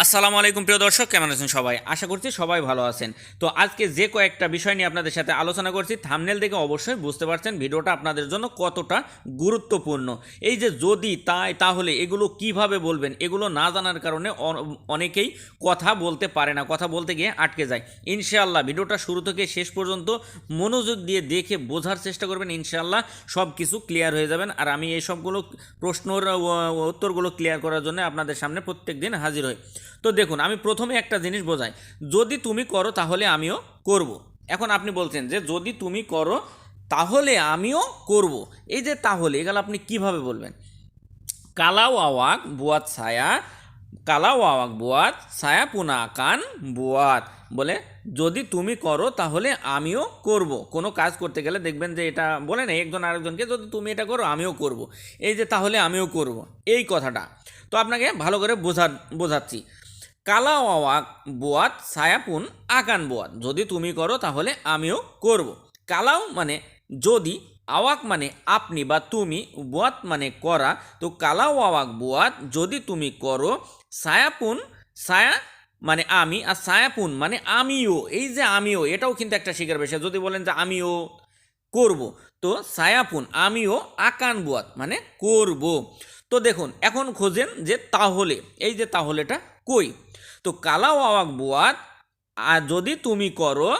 আসসালামু আলাইকুম প্রিয় দর্শক, কেমন আছেন সবাই? আশা করছি সবাই ভালো আছেন। তো আজকে যে কয়েকটা বিষয় নিয়ে আপনাদের সাথে আলোচনা করছি থামনেল দেখে অবশ্যই বুঝতে পারছেন ভিডিওটা আপনাদের জন্য কতটা গুরুত্বপূর্ণ। এই যে যদি তাই, তাহলে এগুলো কীভাবে বলবেন, এগুলো না জানার কারণে অনেকেই কথা বলতে পারে না, কথা বলতে গিয়ে আটকে যায়। ইনশাআল্লাহ ভিডিওটা শুরু থেকে শেষ পর্যন্ত মনোযোগ দিয়ে দেখে বোঝার চেষ্টা করবেন, ইনশাআল্লাহ সব কিছু ক্লিয়ার হয়ে যাবেন। আর আমি এই সবগুলো প্রশ্নর উত্তরগুলো ক্লিয়ার করার জন্য আপনাদের সামনে প্রত্যেক দিন হাজির হই। তো দেখুন, আমি প্রথমে একটা জিনিস বোঝাই যদি তুমি করো, তাহলে আমিও করব। এখন আপনি বলছেন যে, যদি তুমি করো, তাহলে আমিও করব। এই যে তাহলে, এগুলো আপনি কীভাবে বলবেন কালাও আওয়াক বুয়াত ছায়া কালাও আওয়াক বুয়াত, ছায়া পুনা কান বুয়াত। বলে, যদি তুমি করো, তাহলে আমিও করব। কোনো কাজ করতে গেলে দেখবেন যে এটা বলে না একজন আরেকজনকে, যদি তুমি এটা করো, আমিও করব। এই যে, তাহলে আমিও করব। এই কথাটা। তো আপনাকে ভালো করে বোঝা, বোঝাচ্ছি। কালা আওয়াক বোয়াত ছায়াপুন আকান বোয়াত। যদি তুমি করো, তাহলে আমিও করব। কালাও মানে যদি আওয়াক মানে আপনি বা তুমি, বোয়াত মানে করা। তো কালাও আওয়াক বোয়াত, যদি তুমি করো, সায়াপুন, সায়া মানে আমি, আর সায়াপুন মানে আমিও। এই যে আমিও, এটাও কিন্তু একটা শিকার বিষয়। যদি বলেন যে আমিও করব, তো সায়াপুন, আমিও, আকান বুয়াত মানে করব। তো দেখুন, এখন খোঁজেন যে তাহলে, এই যে তাহলেটা কই? তো কালাও আওয়াক বুয়াত, আর যদি তুমি করো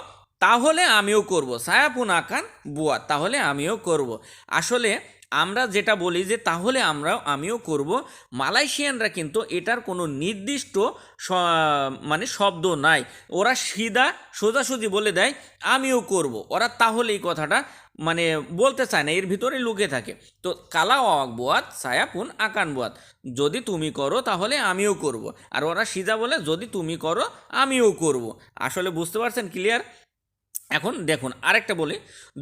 তাহলে আমিও করব। সায়াপুন আকান বুয়াত তাহলে আমিও করব। আসলে আমরা যেটা বলি যে, তাহলে আমরাও, আমিও করব। মালয়েশিয়ানরা কিন্তু এটার কোনো নির্দিষ্ট মানে শব্দ নাই। ওরা সিধা সোজাসুজি বলে দেয়, আমিও করব। ওরা তাহলে এই কথাটা মানে বলতে চায় না, এর ভিতরে লুকে থাকে। তো কালা অক বোয়াত ছায়াপুন আকান বোয়াত, যদি তুমি করো তাহলে আমিও করব। আর ওরা সিধা বলে, যদি তুমি করো আমিও করব। আসলে বুঝতে পারছেন ক্লিয়ার? এখন দেখুন, আরেকটা বলি,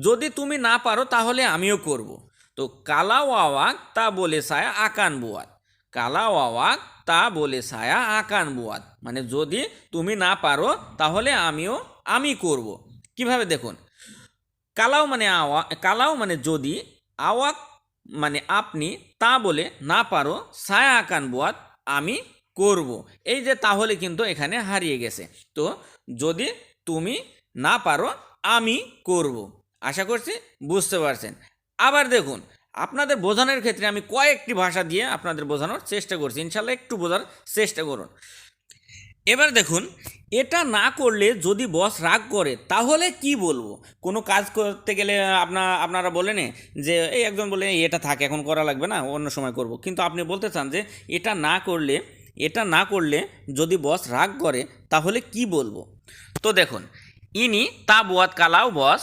যদি তুমি না পারো তাহলে আমিও করব। তো কালা ওয়াওয়াক, তা বলে সায়া আকান বুয়াত। কালা ওয়াওয়াক, তা বলে সায়া আকান বুয়াত। মানে যদি তুমি না পারো তাহলে আমিও, আমি করব। কীভাবে দেখুন, কালাও মানে আওয়া, কালাও মানে যদি, আওয়াক মানে আপনি তা বলে না পারো, সায়া আকান বুয়াত, আমি করব। এই যে তাহলে কিন্তু এখানে হারিয়ে গেছে। তো যদি তুমি না পারো আমি করব। আশা করছি বুঝতে পারছেন। আবার দেখুন, আপনাদের বোঝানোর ক্ষেত্রে আমি কয়েকটি ভাষা দিয়ে আপনাদের বোঝানোর চেষ্টা করছি। ইনশাল্লাহ একটু বোঝার চেষ্টা করুন। এবার দেখুন, এটা না করলে যদি বস রাগ করে, তাহলে কি বলব? কোনো কাজ করতে গেলে আপনা, আপনারা বলেন যে, এই একজন বলে এটা থাকে, এখন করা লাগবে না, অন্য সময় করব। কিন্তু আপনি বলতে চান যে, এটা না করলে, এটা না করলে যদি বস রাগ করে, তাহলে কি বলব? তো দেখুন ইনি তা বুয়াত কালাও, বস।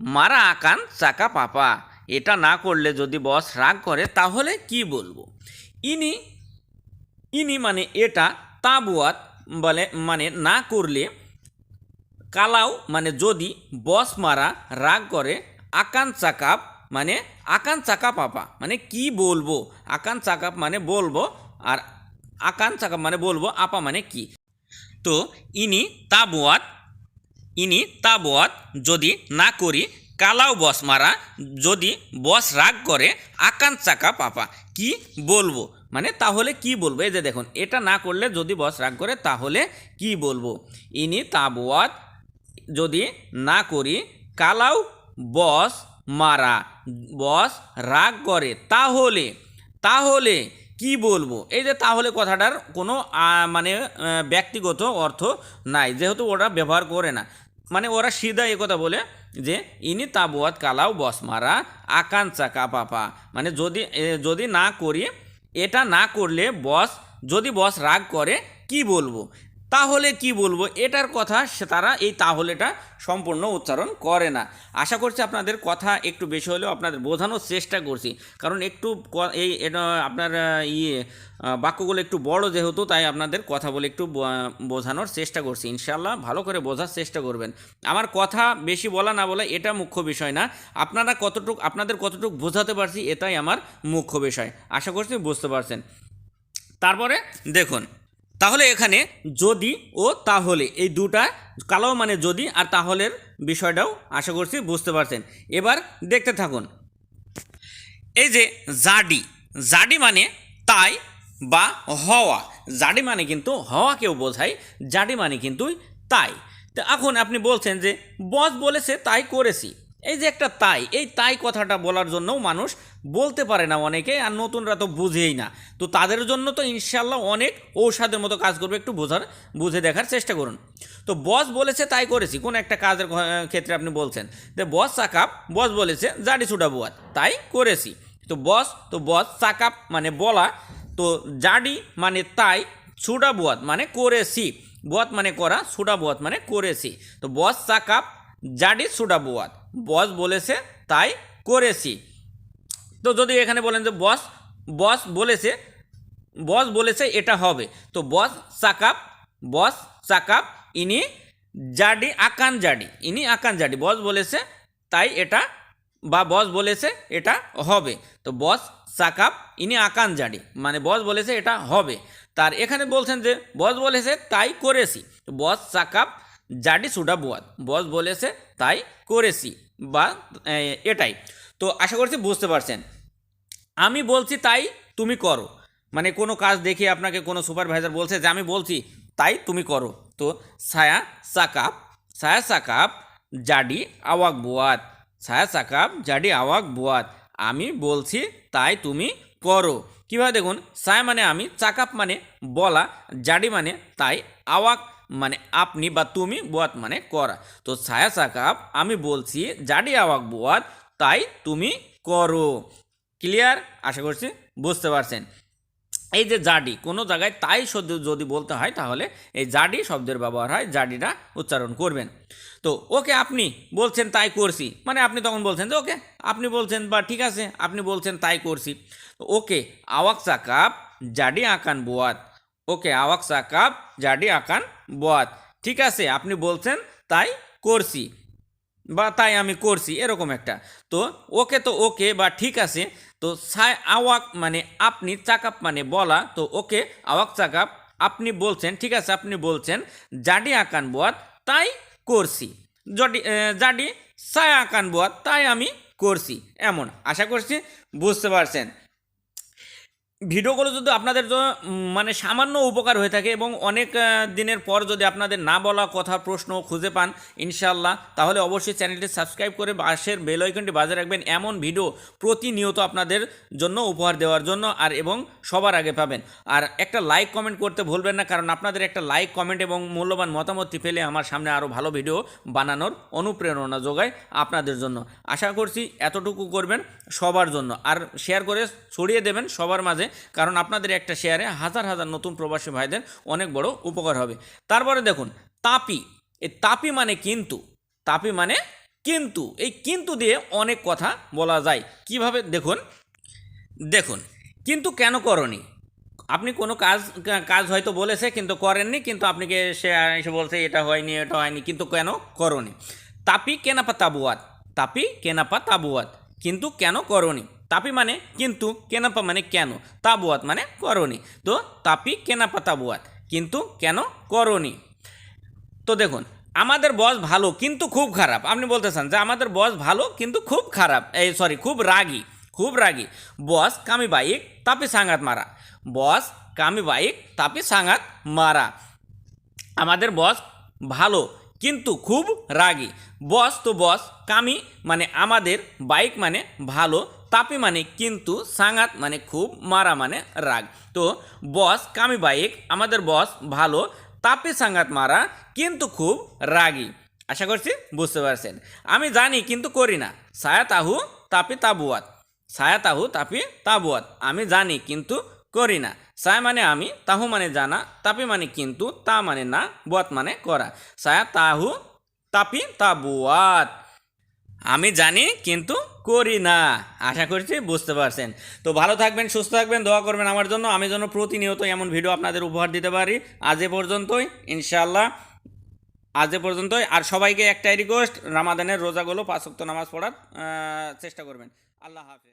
মারা আকান, চাকা পাপা। এটা না করলে যদি বস রাগ করে, তাহলে কি বলব? ইনি ইনি মানে এটা তাবুয়াত বলে মানে না করলে কালাও মানে যদি বস মারা রাগ করে, আকান চাকাপ মানে আকান চাকা পাপা মানে কি বলব? আকান চাকাপ মানে বলব, আর আকান চাকাপ মানে বলব, আপা মানে কি? তো ইনি তাবুয়াত ইনি তাবুয়াত যদি না করি, কালাও বস মারা, যদি বস রাগ করে, আকান চাকা পাপা। কি বলব? মানে তাহলে কি বলব? এই যে দেখুন, এটা না করলে যদি বস রাগ করে, তাহলে কি বলব? ইনি তাবুয়াত যদি না করি, কালাও বস মারা, বস রাগ করে, তাহলে তাহলে কি বলব? এই যে তাহলে কথাটার কোনো মানে ব্যক্তিগত অর্থ নাই, যেহেতু ওরা ব্যবহার করে না। মানে ওরা সিধা এ কথা বলে যে, ইনি তাবুয়াত কালাও বস মারা আকাঙ্ক্ষা চাকা পাপা। মানে যদি যদি না করি, এটা না করলে বস, যদি বস রাগ করে, কি বলব? তাহলে কি বলব? এটার কথা তারা এই তাহলেটা সম্পূর্ণ উচ্চারণ করে না। আশা করছি আপনাদের কথা একটু বেশি হলেও আপনাদের বোঝানোর চেষ্টা করছি। কারণ একটু এই আপনার ইয়ে বাক্যগুলো একটু বড় যেহেতু, তাই আপনাদের কথা বলে একটু বোঝানোর চেষ্টা করছি। ইনশাল্লাহ ভালো করে বোঝার চেষ্টা করবেন। আমার কথা বেশি বলা না বলা এটা মুখ্য বিষয় না। আপনারা কতটুক, আপনাদের কতটুকু বোঝাতে পারছি এটাই আমার মুখ্য বিষয়। আশা করছি বুঝতে পারছেন। তারপরে দেখুন। তাহলে এখানে যদি ও তাহলে, এই দুটা কালো মানে যদি আর তাহলের বিষয়টাও আশা করছি বুঝতে পারছেন। এবার দেখতে থাকুন। এই যে জাডি জাডি মানে তাই বা হওয়া। জাডি মানে কিন্তু হওয়াকেও বোঝায়, জাডি মানে কিন্তু তাই। তো এখন আপনি বলছেন যে, বস বলেছে তাই করেছি। এই যে একটা তাই, এই তাই কথাটা বলার জন্যও মানুষ বলতে পারে না অনেকে আর নতুনরা তো বুঝেই না। তো তাদের জন্য তো ইনশাল্লাহ অনেক ঔষধের মতো কাজ করবে, একটু বোঝার, বুঝে দেখার চেষ্টা করুন। তো বস বলেছে তাই করেছি, কোন একটা কাজের ক্ষেত্রে আপনি বলছেন। যে বস চাকাপ, বস বলেছে জাডি ছুটা বুয়াত তাই করেছি। তো বস তো বস চাকাপ মানে বলা, তো জাডি মানে তাই ছুটা বুয়াত মানে করেছি। বুয়াত মানে করা, ছুটা বুয়াত মানে করেছি। তো বস চাকাপ জাডি ছুটা বুয়াত। বস বলেছে তাই করেছি। তো যদি এখানে বলেন যে বস বস বলেছে বস বলেছে এটা হবে। তো বস চাকাপ বস চাকাপ ইনি জাডি আকান জাডি, ইনি আকান জাডি। বস বলেছে তাই এটা বা বস বলেছে এটা হবে। তো বস চাকাপ ইনি আকান জাডি মানে বস বলেছে এটা হবে। তার এখানে বলছেন যে বস বলেছে তাই করেছি। বস চাকাপ জাডি সুডা বুয়াত বস বলেছে, তাই করেছি। বা এটাই। তো আশা করছি বুঝতে পারছেন। আমি বলছি, তাই তুমি করো। মানে কোনো কাজ দেখে আপনাকে কোনো সুপারভাইজার বলছে যে, আমি বলছি, তাই তুমি করো। তো ছায়া সাকাপ ছায়া সাকাপ জাডি আওয়াক বুয়াত ছায়া সাকাপ জাডি আওয়াক বুয়াত আমি বলছি, তাই তুমি করো। কীভাবে দেখুন, ছায়া মানে আমি চাকাপ মানে বলা, জাডি মানে তাই আওয়াক মানে আপনি বা তুমি বুয়াত মানে করা। তো ছায়া সাকাপ আমি বলছি, জাডি আওয়াক বুয়াত, তাই তুমি করো। ক্লিয়ার আশা করছি বুঝতে পারছেন। এই যে জাডি, কোনো জায়গায় তাই শব্দ যদি বলতে হয়, তাহলে এই জাডি শব্দের ব্যবহার হয়, জাডিটা উচ্চারণ করবেন। তো ওকে আপনি বলছেন, তাই করছি। মানে আপনি তখন বলছেন যে, ওকে, আপনি বলছেন বা ঠিক আছে, আপনি বলছেন তাই করছি। ওকে, আওয়াক চাকাপ জাডি আকান বোয়াত। ওকে, আওয়াক চাকাপ জাডি আকান বোয়াত। ঠিক আছে, আপনি বলছেন তাই করছি, বা তাই আমি করছি, এরকম একটা। তো ওকে তো ওকে, বা ঠিক আছে, তো সাই আওয়াক মানে আপনি চাকাপ মানে বলা, তো ওকে, আওয়াক চাকাপ আপনি বলছেন, ঠিক আছে, আপনি বলছেন জাডি আকান বোয়াত, তাই করছি। জডি জাডি সাই আকান বোয়াত, তাই আমি করছি, এমন, আশা করছি বুঝতে পারছেন। ভিডিওগুলো যদি আপনাদের মানে সামান্য উপকার হয়ে থাকে এবং অনেক দিনের পর যদি আপনাদের না বলা কথা, প্রশ্ন খুঁজে পান ইনশাল্লাহ তাহলে অবশ্যই চ্যানেলটি সাবস্ক্রাইব করে বাসের বেল বাজে রাখবেন। এমন ভিডিও প্রতিনিয়ত আপনাদের জন্য উপহার দেওয়ার জন্য আর এবং সবার আগে পাবেন। আর একটা লাইক কমেন্ট করতে ভুলবেন না, কারণ আপনাদের একটা লাইক কমেন্ট এবং মূল্যবান মতামতটি পেলে আমার সামনে আরও ভালো ভিডিও বানানোর অনুপ্রেরণা যোগায় আপনাদের জন্য। আশা করছি এতটুকু করবেন সবার জন্য। আর শেয়ার করে ছড়িয়ে দেবেন সবার মাঝে। কারণ আপনাদের একটা শেয়ারে হাজার হাজার নতুন প্রবাসী ভাইদের অনেক বড় উপকার হবে। তারপরে দেখুন, তাপি। এই তাপি মানে কিন্তু, তাপি মানে কিন্তু। এই কিন্তু দিয়ে অনেক কথা বলা যায়। কীভাবে? দেখুন দেখুন, কিন্তু কেন করনি? আপনি কোনো কাজ কাজ হয়তো বলেছে, কিন্তু করেননি, কিন্তু আপনাকে সে এসে বলছে, এটা হয়নি এটা হয়নি। কিন্তু কেন করনি? তাপি কেনাপা তাবুয়াত, তাপি কেনাপা তাবুয়াত, কিন্তু কেন করনি? তাপি মানে কিন্তু কেনাপা মানে কেন? তাবুয়াত মানে করনি। তো তাপি, কেনাপা, তাবুয়াত। কিন্তু কেন করনি? তো দেখুন, আমাদের বস ভালো কিন্তু খুব খারাপ। আপনি বলতেছেন যে আমাদের বস ভালো কিন্তু খুব খারাপ। এই সরি, খুব রাগী খুব রাগী। বস কামি বাইক, তাপি সাঙ্গাত মারা। বস কামি বাইক, তাপি সাঙ্গাত মারা। আমাদের বস ভালো কিন্তু খুব রাগী। বস তো বস, কামি মানে আমাদের, বাইক মানে ভালো, তাপি মানে কিন্তু সাঙ্গাত মানে খুব মারা মানে রাগ। তো বস, কামি বাইক, আমাদের বস ভালো, তাপি সাঙ্গাত মারা কিন্তু খুব রাগী। আশা করছি বুঝতে পারছেন। আমি জানি কিন্তু করি না। সায়া তাহু তাপি তাবুয়াত। সায়া তাহু তাপি তাবুয়াত। আমি জানি কিন্তু করি না। ছায়া মানে আমি, তাহু মানে জানা, তাপি মানে কিন্তু, তা মানে না, বুয়াত মানে করা। সায়া তাহু, তাপি তাবুয়াত আমি জানি, কিন্তু করি না। আশা করছি বুঝতে পারছেন। তো ভালো থাকবেন, সুস্থ থাকবেন, দোয়া করবেন আমার জন্য। আমি যেন প্রতিনিয়ত এমন ভিডিও আপনাদের উপহার দিতে পারি। আজ এ পর্যন্তই, ইনশাআল্লাহ। আজ এ পর্যন্তই। আর সবাইকে একটাই রিকোয়েস্ট রামাদানের রোজাগুলো পাঁচক্ত নামাজ পড়ার চেষ্টা করবেন। আল্লাহ হাফেজ।